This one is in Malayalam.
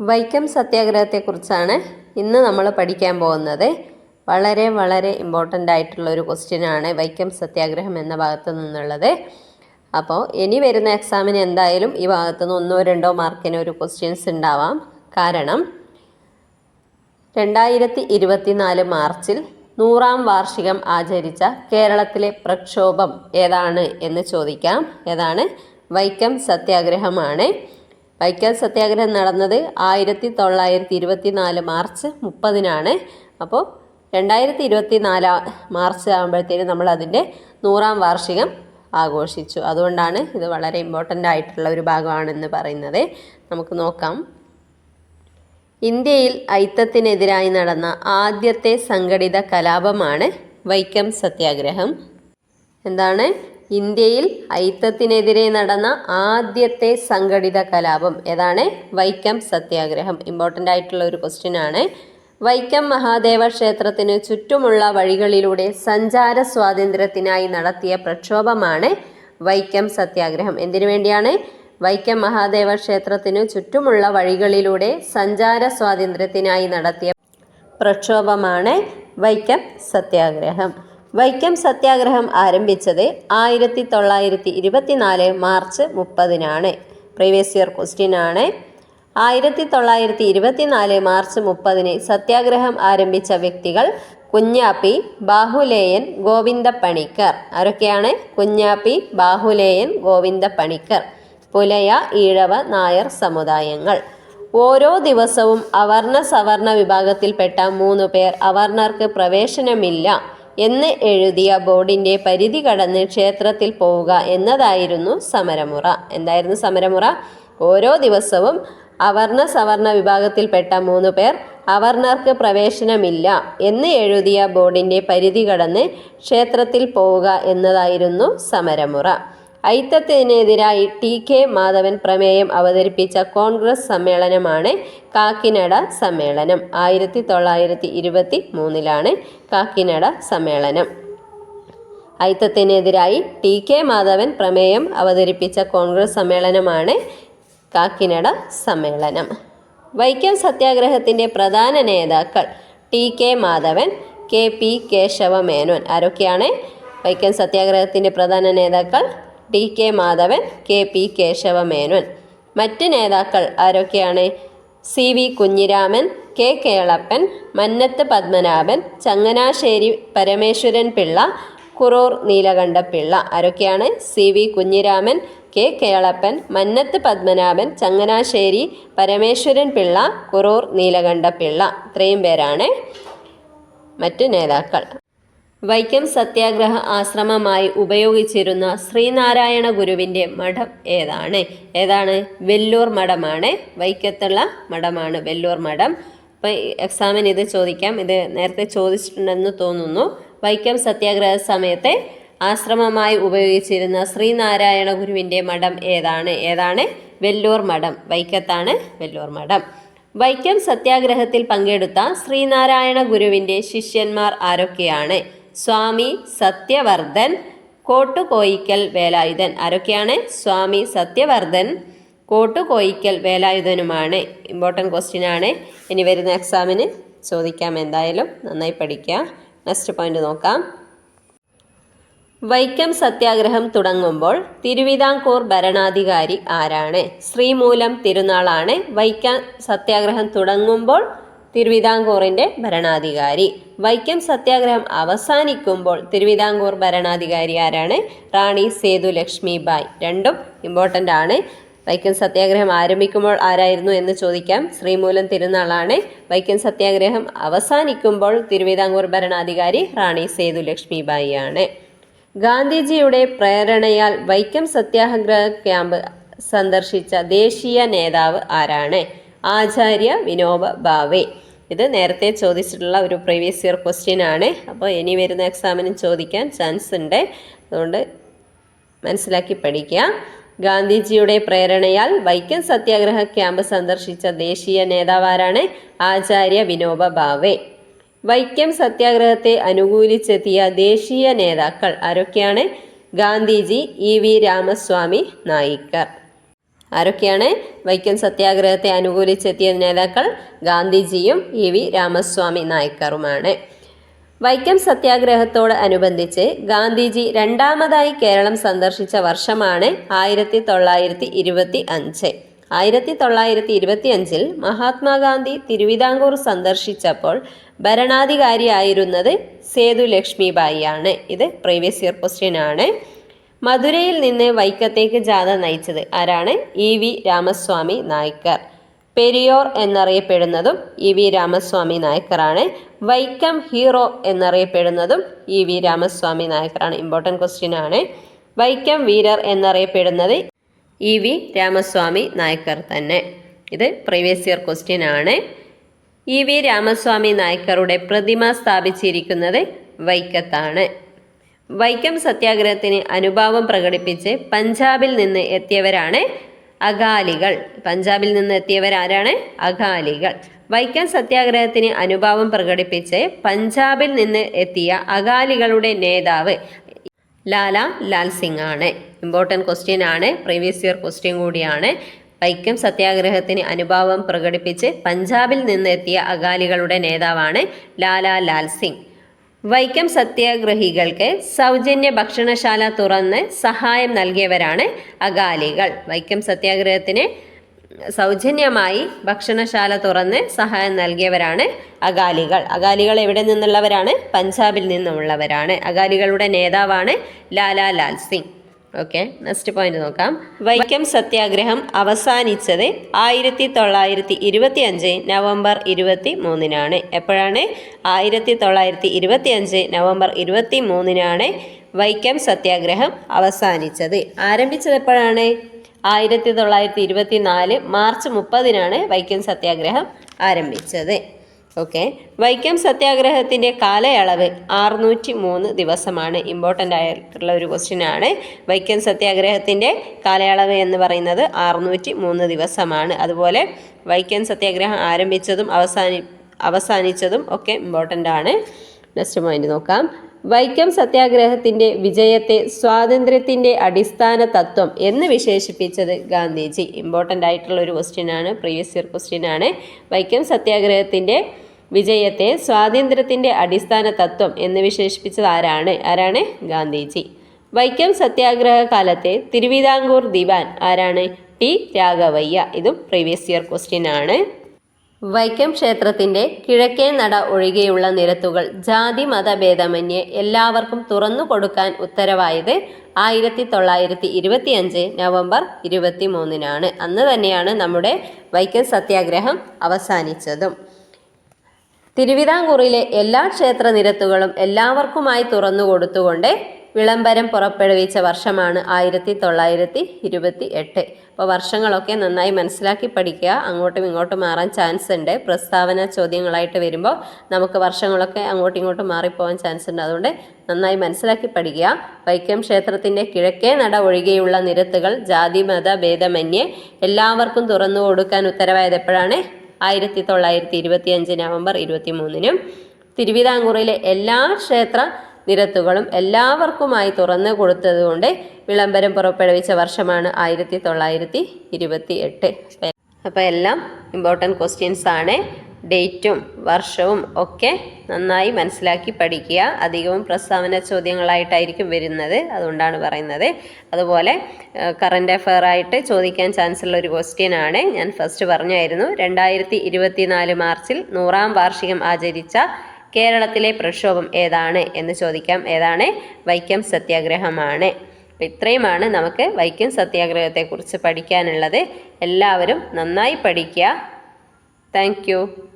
വൈക്കം സത്യാഗ്രഹത്തെക്കുറിച്ചാണ് ഇന്ന് നമ്മൾ പഠിക്കാൻ പോകുന്നത്. വളരെ വളരെ ഇമ്പോർട്ടന്റ് ആയിട്ടുള്ള ഒരു ക്വസ്റ്റ്യൻ ആണ് വൈക്കം സത്യാഗ്രഹം എന്ന ഭാഗത്ത് നിന്നുള്ളത്. അപ്പോൾ ഇനി വരുന്ന എക്സാമിന് എന്തായാലും ഈ ഭാഗത്തു നിന്ന് ഒന്നോ രണ്ടോ മാർക്കിന് ഒരു ക്വസ്റ്റ്യൻസ് ഉണ്ടാവാം. കാരണം രണ്ടായിരത്തി ഇരുപത്തിനാല് മാർച്ചിൽ നൂറാം വാർഷികം ആചരിച്ച കേരളത്തിലെ പ്രക്ഷോഭം ഏതാണ് എന്ന് ചോദിക്കാം. ഏതാണ്? വൈക്കം സത്യാഗ്രഹമാണ്. വൈക്കം സത്യാഗ്രഹം നടന്നത് ആയിരത്തി തൊള്ളായിരത്തി ഇരുപത്തി നാല് മാർച്ച് മുപ്പതിനാണ്. അപ്പോൾ രണ്ടായിരത്തി ഇരുപത്തി നാല് മാർച്ച് ആകുമ്പോഴത്തേന് നമ്മൾ അതിന്റെ നൂറാം വാർഷികം ആഘോഷിച്ചു. അതുകൊണ്ടാണ് ഇത് വളരെ ഇമ്പോർട്ടന്റ് ആയിട്ടുള്ള ഒരു ഭാഗമാണെന്ന് പറയുന്നത്. നമുക്ക് നോക്കാം. ഇന്ത്യയിൽ ഐത്തത്തിനെതിരായി നടന്ന ആദ്യത്തെ സംഘടിത കലാപമാണ് വൈക്കം സത്യാഗ്രഹം. എന്താണ്? ഇന്ത്യയിൽ ഐത്തത്തിനെതിരെ നടന്ന ആദ്യത്തെ സംഘടിത കലാപം ഏതാണ്? വൈക്കം സത്യാഗ്രഹം. ഇമ്പോർട്ടന്റ് ആയിട്ടുള്ള ഒരു ക്വസ്റ്റ്യൻ ആണ്. വൈക്കം മഹാദേവ ക്ഷേത്രത്തിന് ചുറ്റുമുള്ള വഴികളിലൂടെ സഞ്ചാര സ്വാതന്ത്ര്യത്തിനായി നടത്തിയ പ്രക്ഷോഭമാണ് വൈക്കം സത്യാഗ്രഹം. എന്തിനു വേണ്ടിയാണ്? വൈക്കം മഹാദേവ ക്ഷേത്രത്തിനു ചുറ്റുമുള്ള വഴികളിലൂടെ സഞ്ചാര സ്വാതന്ത്ര്യത്തിനായി നടത്തിയ പ്രക്ഷോഭമാണ് വൈക്കം സത്യാഗ്രഹം. വൈക്കം സത്യാഗ്രഹം ആരംഭിച്ചത് ആയിരത്തി തൊള്ളായിരത്തി ഇരുപത്തിനാല് മാർച്ച് മുപ്പതിനാണ്. പ്രീവിയസ് ഇയർ ക്വസ്റ്റ്യൻ ആണ്. ആയിരത്തി തൊള്ളായിരത്തി ഇരുപത്തിനാല് മാർച്ച് മുപ്പതിന് സത്യാഗ്രഹം ആരംഭിച്ച വ്യക്തികൾ കുഞ്ഞാപ്പി ബാഹുലേയൻ ഗോവിന്ദ പണിക്കർ ആരൊക്കെയാണ്? കുഞ്ഞാപ്പി ബാഹുലേയൻ ഗോവിന്ദ പണിക്കർ പുലയ ഈഴവ നായർ സമുദായങ്ങൾ. ഓരോ ദിവസവും അവർണ സവർണ വിഭാഗത്തിൽപ്പെട്ട മൂന്ന് പേർ അവർണർക്ക് പ്രവേശനമില്ല. എന്ന് എഴുതിയ ബോർഡിന്റെ പരിധി കടന്ന് ക്ഷേത്രത്തിൽ പോവുക എന്നതായിരുന്നു സമരമുറ. എന്തായിരുന്നു സമരമുറ? ഓരോ ദിവസവും അവർണ സവർണ വിഭാഗത്തിൽപ്പെട്ട മൂന്ന് പേർ അവർണർക്ക് പ്രവേശനമില്ല എന്ന് എഴുതിയ ബോർഡിന്റെ പരിധി കടന്ന് ക്ഷേത്രത്തിൽ പോവുക എന്നതായിരുന്നു സമരമുറ. ഐത്തത്തിനെതിരായി ടി കെ മാധവൻ പ്രമേയം അവതരിപ്പിച്ച കോൺഗ്രസ് സമ്മേളനമാണ് കാക്കിനട സമ്മേളനം. ആയിരത്തി തൊള്ളായിരത്തി ഇരുപത്തി മൂന്നിലാണ് കാക്കിനട സമ്മേളനം. ഐത്തത്തിനെതിരായി ടി കെ മാധവൻ പ്രമേയം അവതരിപ്പിച്ച കോൺഗ്രസ് സമ്മേളനമാണ് കാക്കിനട സമ്മേളനം. വൈക്കം സത്യാഗ്രഹത്തിന്റെ പ്രധാന നേതാക്കൾ T K Madhavan K P Keshava Menon ആരൊക്കെയാണ്? വൈക്കം സത്യാഗ്രഹത്തിന്റെ പ്രധാന നേതാക്കൾ T K Madhavan K P Keshavamenon. മറ്റ് നേതാക്കൾ ആരൊക്കെയാണ്? C V Kunhiraman K Kelappan Mannath Padmanabhan Changanassery Parameswaran Pillai Kurur Neelakantapillai. ആരൊക്കെയാണ്? C V Kunhiraman K Kelappan Mannath Padmanabhan Changanassery Parameswaran Pillai Kurur Neelakantapillai. ഇത്രയും പേരാണ് മറ്റ് നേതാക്കൾ. വൈക്കം സത്യാഗ്രഹ ആശ്രമമായി ഉപയോഗിച്ചിരുന്ന ശ്രീനാരായണ ഗുരുവിന്റെ മഠം ഏതാണ്? ഏതാണ്? വെല്ലൂർ മഠമാണ്. വൈക്കത്തുള്ള മഠമാണ് വെല്ലൂർ മഠം. അപ്പം എക്സാമിന് ഇത് ചോദിക്കാം. ഇത് നേരത്തെ ചോദിച്ചിട്ടുണ്ടെന്ന് തോന്നുന്നു. വൈക്കം സത്യാഗ്രഹ സമയത്തെ ആശ്രമമായി ഉപയോഗിച്ചിരുന്ന ശ്രീനാരായണ ഗുരുവിന്റെ മഠം ഏതാണ്? ഏതാണ്? വെല്ലൂർ മഠം. വൈക്കത്താണ് വെല്ലൂർ മഠം. വൈക്കം സത്യാഗ്രഹത്തിൽ പങ്കെടുത്ത ശ്രീനാരായണ ഗുരുവിന്റെ ശിഷ്യന്മാർ ആരൊക്കെയാണ്? സ്വാമി സത്യവർദ്ധൻ കോട്ടുകോയിക്കൽ വേലായുധൻ. ആരൊക്കെയാണ്? സ്വാമി സത്യവർദ്ധൻ കോട്ടുകോയിക്കൽ വേലായുധനുമാണ്. ഇമ്പോർട്ടന്റ് ക്വസ്റ്റ്യൻ ആണ്. ഇനി വരുന്ന എക്സാമിന് ചോദിക്കാം എന്തായാലും. നന്നായി പഠിക്കുക നെക്സ്റ്റ് പോയിന്റ് നോക്കാം. വൈക്കം സത്യാഗ്രഹം തുടങ്ങുമ്പോൾ തിരുവിതാംകൂർ ഭരണാധികാരി ആരാണ്? ശ്രീമൂലം തിരുനാളാണ്. വൈക്കം സത്യാഗ്രഹം തുടങ്ങുമ്പോൾ തിരുവിതാംകൂറിന്റെ ഭരണാധികാരി. വൈക്കം സത്യാഗ്രഹം അവസാനിക്കുമ്പോൾ തിരുവിതാംകൂർ ഭരണാധികാരി ആരാണ്? റാണി സേതു ലക്ഷ്മിബായ് രണ്ടും ഇമ്പോർട്ടന്റ് ആണ്. വൈക്കം സത്യാഗ്രഹം ആരംഭിക്കുമ്പോൾ ആരായിരുന്നു എന്ന് ചോദിക്കാം. ശ്രീമൂലം തിരുനാളാണ്. വൈക്കം സത്യാഗ്രഹം അവസാനിക്കുമ്പോൾ തിരുവിതാംകൂർ ഭരണാധികാരി റാണി സേതു ലക്ഷ്മിബായി ആണ്. ഗാന്ധിജിയുടെ പ്രേരണയാൽ വൈക്കം സത്യാഗ്രഹ ക്യാമ്പ് സന്ദർശിച്ച ദേശീയ നേതാവ് ആരാണ്? ആചാര്യ വിനോബ ഭാവേ. ഇത് നേരത്തെ ചോദിച്ചിട്ടുള്ള ഒരു പ്രീവിയസ് ഇയർ ക്വസ്റ്റ്യൻ ആണ്. അപ്പോൾ ഇനി വരുന്ന എക്സാമിനും ചോദിക്കാൻ ചാൻസ് ഉണ്ട്. അതുകൊണ്ട് മനസ്സിലാക്കി പഠിക്കുക. ഗാന്ധിജിയുടെ പ്രേരണയാൽ വൈക്കം സത്യാഗ്രഹ ക്യാമ്പ് സന്ദർശിച്ച ദേശീയ നേതാവാരാണ് ആചാര്യ വിനോബ ഭാവേ. വൈക്കം സത്യാഗ്രഹത്തെ അനുകൂലിച്ചെത്തിയ ദേശീയ നേതാക്കൾ ആരൊക്കെയാണ്? ഗാന്ധിജി ഇ വി രാമസ്വാമി നായിക്കർ ആരൊക്കെയാണ്? വൈക്കം സത്യാഗ്രഹത്തെ അനുകൂലിച്ചെത്തിയ നേതാക്കൾ ഗാന്ധിജിയും ഇ വി രാമസ്വാമി നായ്ക്കറുമാണ് വൈക്കം സത്യാഗ്രഹത്തോട് അനുബന്ധിച്ച് ഗാന്ധിജി രണ്ടാമതായി കേരളം സന്ദർശിച്ച വർഷമാണ് ആയിരത്തി തൊള്ളായിരത്തി ഇരുപത്തി അഞ്ച് ആയിരത്തി തൊള്ളായിരത്തി ഇരുപത്തി അഞ്ചിൽ മഹാത്മാഗാന്ധി തിരുവിതാംകൂർ സന്ദർശിച്ചപ്പോൾ ഭരണാധികാരിയായിരുന്നത് സേതു ലക്ഷ്മിബായിയാണ് ഇത് പ്രീവിയസ് ഇയർ ക്വസ്റ്റ്യൻ ആണ്. മധുരയിൽ നിന്ന് വൈക്കത്തേക്ക് ജാഥ നയിച്ചത് ആരാണ്? E V Ramaswamy Naicker. Periyar എന്നറിയപ്പെടുന്നതും ഇ വി രാമസ്വാമി നായ്ക്കറാണ്. വൈക്കം ഹീറോ എന്നറിയപ്പെടുന്നതും ഇ വി രാമസ്വാമി നായ്ക്കറാണ്. ഇമ്പോർട്ടന്റ് ക്വസ്റ്റ്യൻ ആണ്. വൈക്കം വീരർ എന്നറിയപ്പെടുന്നത് ഇ വി രാമസ്വാമി നായ്ക്കർ തന്നെ. ഇത് പ്രീവിയസ് ഇയർ ക്വസ്റ്റ്യൻ ആണ്. ഇ വി രാമസ്വാമി നായ്ക്കറുടെ പ്രതിമ സ്ഥാപിച്ചിരിക്കുന്നത് വൈക്കത്താണ്. വൈക്കം സത്യാഗ്രഹത്തിന് അനുഭാവം പ്രകടിപ്പിച്ച് പഞ്ചാബിൽ നിന്ന് എത്തിയവരാണ് അകാലികൾ. പഞ്ചാബിൽ നിന്ന് എത്തിയവരാരാണ് അകാലികൾ. വൈക്കം സത്യാഗ്രഹത്തിന് അനുഭാവം പ്രകടിപ്പിച്ച് പഞ്ചാബിൽ നിന്ന് എത്തിയ അകാലികളുടെ നേതാവ് ലാല ലാൽ സിംഗ് ആണ്. ഇമ്പോർട്ടന്റ് ക്വസ്റ്റ്യൻ ആണ്. പ്രീവിയസ് ഇയർ ക്വസ്റ്റ്യൻ കൂടിയാണ്. വൈക്കം സത്യാഗ്രഹത്തിന് അനുഭാവം പ്രകടിപ്പിച്ച് പഞ്ചാബിൽ നിന്ന് എത്തിയ അകാലികളുടെ നേതാവാണ് ലാല ലാൽ സിംഗ്. വൈക്കം സത്യാഗ്രഹികൾക്ക് സൗജന്യ ഭക്ഷണശാല തുറന്ന് സഹായം നൽകിയവരാണ് അകാലികൾ. വൈക്കം സത്യാഗ്രഹത്തിന് സൗജന്യമായി ഭക്ഷണശാല തുറന്ന് സഹായം നൽകിയവരാണ് അകാലികൾ. അകാലികൾ എവിടെ നിന്നുള്ളവരാണ്? പഞ്ചാബിൽ നിന്നുള്ളവരാണ് അകാലികളുടെ നേതാവാണ് Lala Lal Singh. Okay next point നോക്കാം. വൈക്കം സത്യാഗ്രഹം അവസാനിച്ചത് ആയിരത്തി തൊള്ളായിരത്തി ഇരുപത്തി അഞ്ച് നവംബർ ഇരുപത്തി മൂന്നിനാണ് എപ്പോഴാണ്? ആയിരത്തി തൊള്ളായിരത്തി ഇരുപത്തി അഞ്ച് നവംബർ ഇരുപത്തി മൂന്നിനാണ് വൈക്കം സത്യാഗ്രഹം അവസാനിച്ചത്. ആരംഭിച്ചത് എപ്പോഴാണ്? ആയിരത്തി തൊള്ളായിരത്തി ഇരുപത്തി നാല് മാർച്ച് മുപ്പതിനാണ് വൈക്കം സത്യാഗ്രഹം ആരംഭിച്ചത്. ഓക്കെ. വൈക്കം സത്യാഗ്രഹത്തിന്റെ കാലയളവ് അറുന്നൂറ്റി മൂന്ന് ദിവസമാണ്. ഇമ്പോർട്ടന്റ് ആയിട്ടുള്ള ഒരു ക്വസ്റ്റ്യൻ ആണ്. വൈക്കം സത്യാഗ്രഹത്തിന്റെ കാലയളവ് എന്ന് പറയുന്നത് അറുന്നൂറ്റി മൂന്ന് ദിവസമാണ്. അതുപോലെ വൈക്കം സത്യാഗ്രഹം ആരംഭിച്ചതും അവസാനി അവസാനിച്ചതും ഒക്കെ ഇമ്പോർട്ടന്റ് ആണ്. നെക്സ്റ്റ് പോയിന്റ് നോക്കാം. വൈക്കം സത്യാഗ്രഹത്തിന്റെ വിജയത്തെ സ്വാതന്ത്ര്യത്തിന്റെ അടിസ്ഥാന തത്വം എന്ന് വിശേഷിപ്പിച്ചത് ഗാന്ധിജി. ഇമ്പോർട്ടന്റ് ആയിട്ടുള്ള ഒരു ക്വസ്റ്റ്യൻ ആണ്. പ്രീവിയസ് ഇയർ ക്വസ്റ്റ്യൻ ആണ്. വൈക്കം സത്യാഗ്രഹത്തിന്റെ വിജയത്തെ സ്വാതന്ത്ര്യത്തിന്റെ അടിസ്ഥാന തത്വം എന്ന് വിശേഷിപ്പിച്ചത് ആരാണ്? ആരാണ് ഗാന്ധിജി. വൈക്കം സത്യാഗ്രഹ കാലത്തെ തിരുവിതാംകൂർ ദിവാൻ ആരാണ്? ടി. രാഘവയ്യ. ഇതും പ്രീവിയസ് ഇയർ ക്വസ്റ്റ്യൻ ആണ്. വൈക്കം ക്ഷേത്രത്തിന്റെ കിഴക്കേ നട ഒഴികെയുള്ള നിരത്തുകൾ ജാതി മതഭേദമന്യേ എല്ലാവർക്കും തുറന്നു കൊടുക്കാൻ ഉത്തരവായത് ആയിരത്തി തൊള്ളായിരത്തി ഇരുപത്തി അഞ്ച് നവംബർ ഇരുപത്തി മൂന്നിനാണ് അന്ന് തന്നെയാണ് നമ്മുടെ വൈക്കം സത്യാഗ്രഹം അവസാനിച്ചതും. തിരുവിതാംകൂറിലെ എല്ലാ ക്ഷേത്ര നിരത്തുകളും എല്ലാവർക്കുമായി തുറന്നു കൊടുത്തുകൊണ്ട് വിളംബരം പുറപ്പെടുവിച്ച വർഷമാണ് ആയിരത്തി തൊള്ളായിരത്തി ഇരുപത്തി എട്ട് അപ്പോൾ വർഷങ്ങളൊക്കെ നന്നായി മനസ്സിലാക്കി പഠിക്കുക. അങ്ങോട്ടും ഇങ്ങോട്ടും മാറാൻ ചാൻസ് ഉണ്ട്. പ്രസ്താവന ചോദ്യങ്ങളായിട്ട് വരുമ്പോൾ നമുക്ക് വർഷങ്ങളൊക്കെ അങ്ങോട്ടും ഇങ്ങോട്ടും മാറിപ്പോകാൻ ചാൻസ് ഉണ്ട്. അതുകൊണ്ട് നന്നായി മനസ്സിലാക്കി പഠിക്കുക. വൈക്കം ക്ഷേത്രത്തിന്റെ കിഴക്കേ നട ഒഴികെയുള്ള നിരത്തുകൾ ജാതി മത ഭേദമന്യേ എല്ലാവർക്കും തുറന്നു കൊടുക്കാൻ ഉത്തരവായത് എപ്പോഴാണ്? ആയിരത്തി തൊള്ളായിരത്തി ഇരുപത്തി അഞ്ച് നവംബർ ഇരുപത്തി മൂന്നിനും തിരുവിതാംകൂറിലെ എല്ലാ ക്ഷേത്ര നിരത്തുകളും എല്ലാവർക്കുമായി തുറന്നു കൊടുത്തതുകൊണ്ട് വിളംബരം പുറപ്പെടുവിച്ച വർഷമാണ് ആയിരത്തി തൊള്ളായിരത്തി ഇരുപത്തി എട്ട് അപ്പോൾ എല്ലാം ഇമ്പോർട്ടന്റ് ക്വസ്റ്റ്യൻസ് ആണ്. ഡേറ്റും വർഷവും ഒക്കെ നന്നായി മനസ്സിലാക്കി പഠിക്കുക. അധികവും പ്രസ്താവന ചോദ്യങ്ങളായിട്ടായിരിക്കും വരുന്നത്. അതുകൊണ്ടാണ് പറയുന്നത്. അതുപോലെ കറണ്ട് അഫയർ ആയിട്ട് ചോദിക്കാൻ ചാൻസ് ഉള്ള ഒരു ക്വസ്റ്റ്യൻ ആണ്. ഞാൻ ഫസ്റ്റ് പറഞ്ഞായിരുന്നു രണ്ടായിരത്തി ഇരുപത്തി നാല് മാർച്ചിൽ നൂറാം വാർഷികം ആചരിച്ച കേരളത്തിലെ പ്രക്ഷോഭം ഏതാണ് എന്ന് ചോദിക്കാം. ഏതാണ്? വൈക്കം സത്യാഗ്രഹമാണ്. ഇത്രയുമാണ് നമുക്ക് വൈക്കം സത്യാഗ്രഹത്തെക്കുറിച്ച് പഠിക്കാനുള്ളത്. എല്ലാവരും നന്നായി പഠിക്കുക. Thank you.